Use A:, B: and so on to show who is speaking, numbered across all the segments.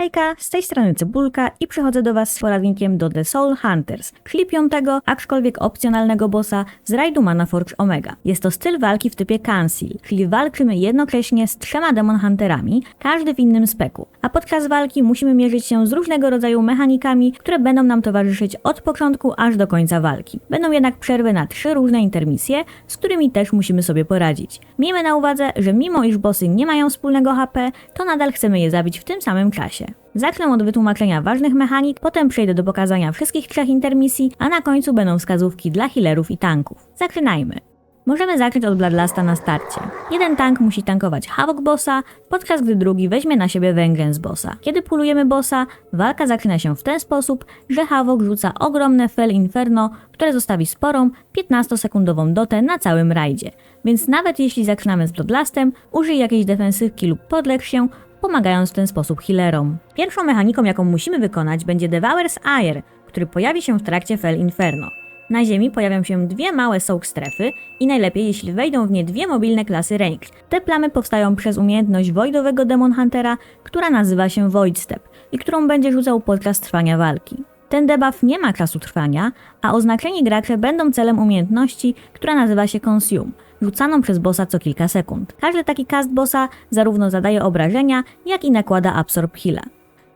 A: Hejka, z tej strony Cebulka i przychodzę do Was z poradnikiem do The Soul Hunters, czyli piątego, aczkolwiek opcjonalnego bossa z rajdu Mana Forge Omega. Jest to styl walki w typie Cancel, czyli walczymy jednocześnie z trzema Demon Hunterami, każdy w innym speku. A podczas walki musimy mierzyć się z różnego rodzaju mechanikami, które będą nam towarzyszyć od początku aż do końca walki. Będą jednak przerwy na trzy różne intermisje, z którymi też musimy sobie poradzić. Miejmy na uwadze, że mimo iż bossy nie mają wspólnego HP, to nadal chcemy je zabić w tym samym czasie. Zacznę od wytłumaczenia ważnych mechanik, potem przejdę do pokazania wszystkich trzech intermisji, a na końcu będą wskazówki dla healerów i tanków. Zaczynajmy! Możemy zacząć od Bloodlusta na starcie. Jeden tank musi tankować Havok bossa, podczas gdy drugi weźmie na siebie Vengeance bossa. Kiedy pulujemy bossa, walka zaczyna się w ten sposób, że Havok rzuca ogromne Fell Inferno, które zostawi sporą, 15-sekundową dotę na całym rajdzie. Więc nawet jeśli zaczynamy z Bloodlustem, użyj jakiejś defensywki lub podlecz się, pomagając w ten sposób healerom. Pierwszą mechaniką, jaką musimy wykonać, będzie Devour's Ire, który pojawi się w trakcie Fell Inferno. Na ziemi pojawią się dwie małe soak strefy i najlepiej jeśli wejdą w nie dwie mobilne klasy range. Te plamy powstają przez umiejętność Voidowego Demon Huntera, która nazywa się Void Step i którą będzie rzucał podczas trwania walki. Ten debuff nie ma czasu trwania, a oznaczeni gracze będą celem umiejętności, która nazywa się Consume, rzucaną przez bossa co kilka sekund. Każdy taki cast bossa zarówno zadaje obrażenia, jak i nakłada Absorb Heala.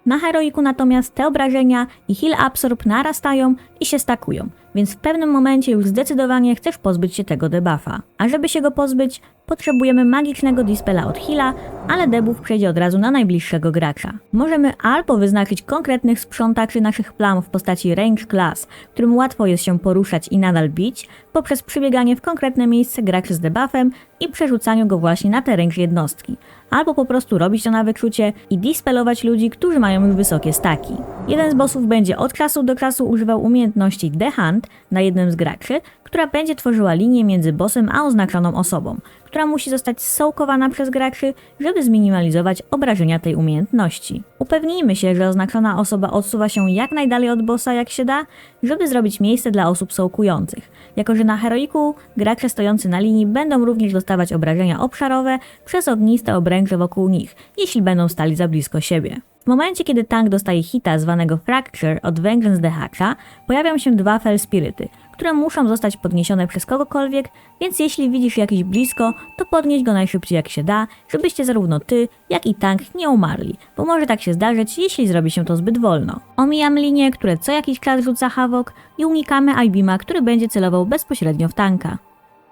A: Na heroiku natomiast te obrażenia i heal absorb narastają i się stakują, więc w pewnym momencie już zdecydowanie chcesz pozbyć się tego debuffa. A żeby się go pozbyć, potrzebujemy magicznego dispela od heala, ale debuff przejdzie od razu na najbliższego gracza. Możemy albo wyznaczyć konkretnych sprzątaczy naszych plam w postaci range class, którym łatwo jest się poruszać i nadal bić, poprzez przybieganie w konkretne miejsce graczy z debuffem i przerzucaniu go właśnie na te range jednostki, albo po prostu robić to na wyczucie i dispelować ludzi, którzy mają już wysokie staki. Jeden z bossów będzie od czasu do czasu używał umiejętności The Hunt na jednym z graczy, która będzie tworzyła linię między bossem a oznaczoną osobą, która musi zostać sołkowana przez graczy, żeby zminimalizować obrażenia tej umiejętności. Upewnijmy się, że oznaczona osoba odsuwa się jak najdalej od bossa jak się da, żeby zrobić miejsce dla osób sołkujących, jako że na heroiku gracze stojący na linii będą również dostawać obrażenia obszarowe przez ogniste obręcze wokół nich, jeśli będą stali za blisko siebie. W momencie, kiedy tank dostaje hita zwanego Fracture od Vengeance the Hatcha, pojawią się dwa Fell Spirity, które muszą zostać podniesione przez kogokolwiek, więc jeśli widzisz jakiś blisko, to podnieś go najszybciej jak się da, żebyście zarówno ty, jak i tank nie umarli, bo może tak się zdarzyć, jeśli zrobi się to zbyt wolno. Omijam linie, które co jakiś czas rzuca Havok i unikamy Ibima, który będzie celował bezpośrednio w tanka.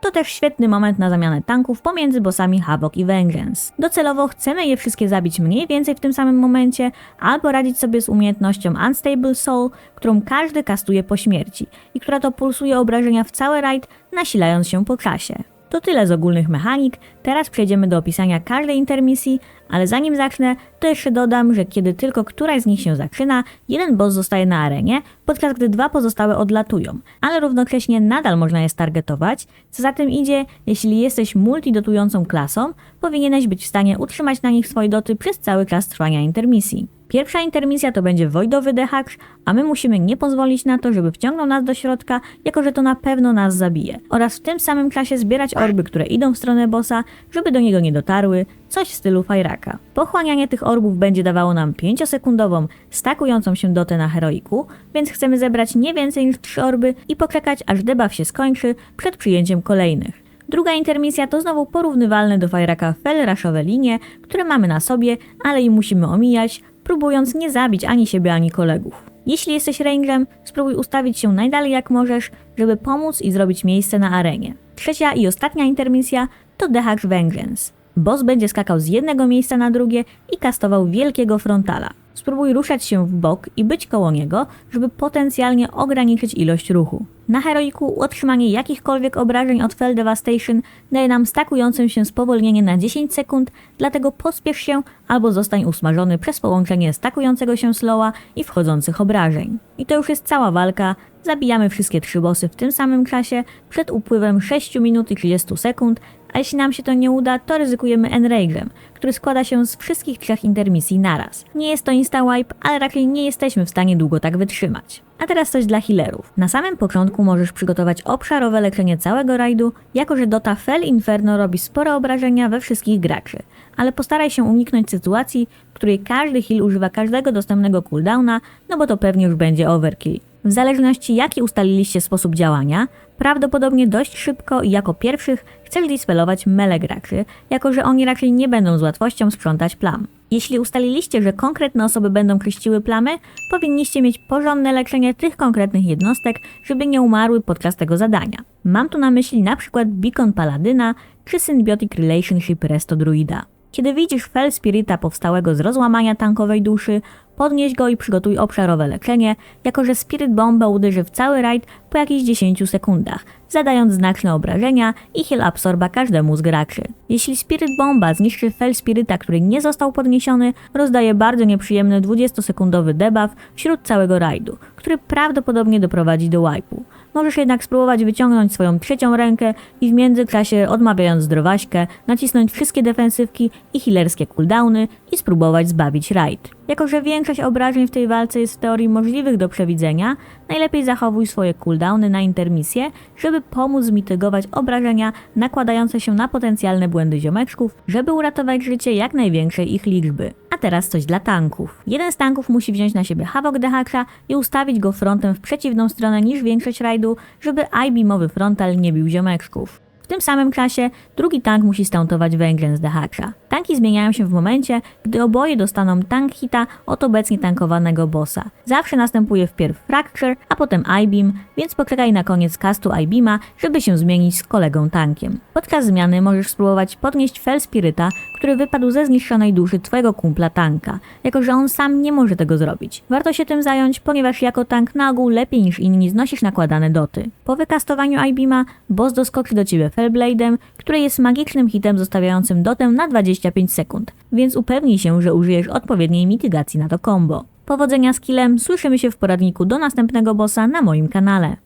A: To też świetny moment na zamianę tanków pomiędzy bossami Havok i Vengeance. Docelowo chcemy je wszystkie zabić mniej więcej w tym samym momencie, albo radzić sobie z umiejętnością Unstable Soul, którą każdy kastuje po śmierci i która to pulsuje obrażenia w cały raid, nasilając się po czasie. To tyle z ogólnych mechanik, teraz przejdziemy do opisania każdej intermisji, ale zanim zacznę, to jeszcze dodam, że kiedy tylko któraś z nich się zaczyna, jeden boss zostaje na arenie, podczas gdy dwa pozostałe odlatują, ale równocześnie nadal można je stargetować, co za tym idzie, jeśli jesteś multidotującą klasą, powinieneś być w stanie utrzymać na nich swoje doty przez cały czas trwania intermisji. Pierwsza intermisja to będzie wojdowy dehacz, a my musimy nie pozwolić na to, żeby wciągnął nas do środka, jako że to na pewno nas zabije. Oraz w tym samym czasie zbierać orby, które idą w stronę bossa, żeby do niego nie dotarły, coś w stylu fajraka. Pochłanianie tych orbów będzie dawało nam 5-sekundową, stakującą się dotę na heroiku, więc chcemy zebrać nie więcej niż 3 orby i poczekać aż debuff się skończy przed przyjęciem kolejnych. Druga intermisja to znowu porównywalne do Fajraka felraszowe linie, które mamy na sobie, ale i musimy omijać, próbując nie zabić ani siebie, ani kolegów. Jeśli jesteś rangerem, spróbuj ustawić się najdalej jak możesz, żeby pomóc i zrobić miejsce na arenie. Trzecia i ostatnia intermisja to Dehacz Vengeance. Boss będzie skakał z jednego miejsca na drugie i kastował wielkiego frontala. Spróbuj ruszać się w bok i być koło niego, żeby potencjalnie ograniczyć ilość ruchu. Na heroiku otrzymanie jakichkolwiek obrażeń od Fell Devastation daje nam stakującym się spowolnienie na 10 sekund, dlatego pospiesz się albo zostań usmażony przez połączenie stakującego się slowa i wchodzących obrażeń. I to już jest cała walka, zabijamy wszystkie trzy bossy w tym samym czasie przed upływem 6 minut i 30 sekund, a jeśli nam się to nie uda, to ryzykujemy Enrage'em, który składa się z wszystkich trzech intermisji naraz. Nie jest to insta-wipe, ale raczej nie jesteśmy w stanie długo tak wytrzymać. A teraz coś dla healerów. Na samym początku możesz przygotować obszarowe leczenie całego rajdu, jako że Dota Fell Inferno robi spore obrażenia we wszystkich graczy, ale postaraj się uniknąć sytuacji, w której każdy heal używa każdego dostępnego cooldowna, no bo to pewnie już będzie overkill. W zależności jaki ustaliliście sposób działania, prawdopodobnie dość szybko i jako pierwszych chcesz dispelować mele graczy, jako że oni raczej nie będą z łatwością sprzątać plam. Jeśli ustaliliście, że konkretne osoby będą kryściły plamy, powinniście mieć porządne leczenie tych konkretnych jednostek, żeby nie umarły podczas tego zadania. Mam tu na myśli na przykład Beacon Paladyna czy Symbiotic Relationship Resto Druida. Kiedy widzisz Fel Spirita powstałego z rozłamania tankowej duszy, podnieś go i przygotuj obszarowe leczenie, jako że Spirit Bomba uderzy w cały raid po jakichś 10 sekundach, zadając znaczne obrażenia i heal absorba każdemu z graczy. Jeśli Spirit Bomba zniszczy Fel Spirita, który nie został podniesiony, rozdaje bardzo nieprzyjemny 20-sekundowy debuff wśród całego rajdu, który prawdopodobnie doprowadzi do wipe'u. Możesz jednak spróbować wyciągnąć swoją trzecią rękę i w międzyczasie odmawiając zdrowaśkę, nacisnąć wszystkie defensywki i healerskie cooldowny i spróbować zbawić raid. Jako, że większość obrażeń w tej walce jest w teorii możliwych do przewidzenia, najlepiej zachowuj swoje cooldowny na intermisję, żeby pomóc zmitygować obrażenia nakładające się na potencjalne błędy ziomeczków, żeby uratować życie jak największej ich liczby. A teraz coś dla tanków. Jeden z tanków musi wziąć na siebie Havok Dehacza i ustawić go frontem w przeciwną stronę niż większość rajdu, żeby I-beamowy frontal nie bił ziomeczków. W tym samym czasie drugi tank musi stuntować węglem z Dehacza. Tanki zmieniają się w momencie, gdy oboje dostaną tank hita od obecnie tankowanego bossa. Zawsze następuje wpierw Fracture, a potem I-beam, więc poczekaj na koniec castu I-beama, żeby się zmienić z kolegą tankiem. Podczas zmiany możesz spróbować podnieść Fel Spirita, który wypadł ze zniszczonej duszy twojego kumpla tanka, jako że on sam nie może tego zrobić. Warto się tym zająć, ponieważ jako tank na ogół lepiej niż inni znosisz nakładane doty. Po wykastowaniu I-beama, boss doskoczy do ciebie Fellblade'em, który jest magicznym hitem zostawiającym dotę na 25 sekund, więc upewnij się, że użyjesz odpowiedniej mitygacji na to combo. Powodzenia z killem, słyszymy się w poradniku do następnego bossa na moim kanale.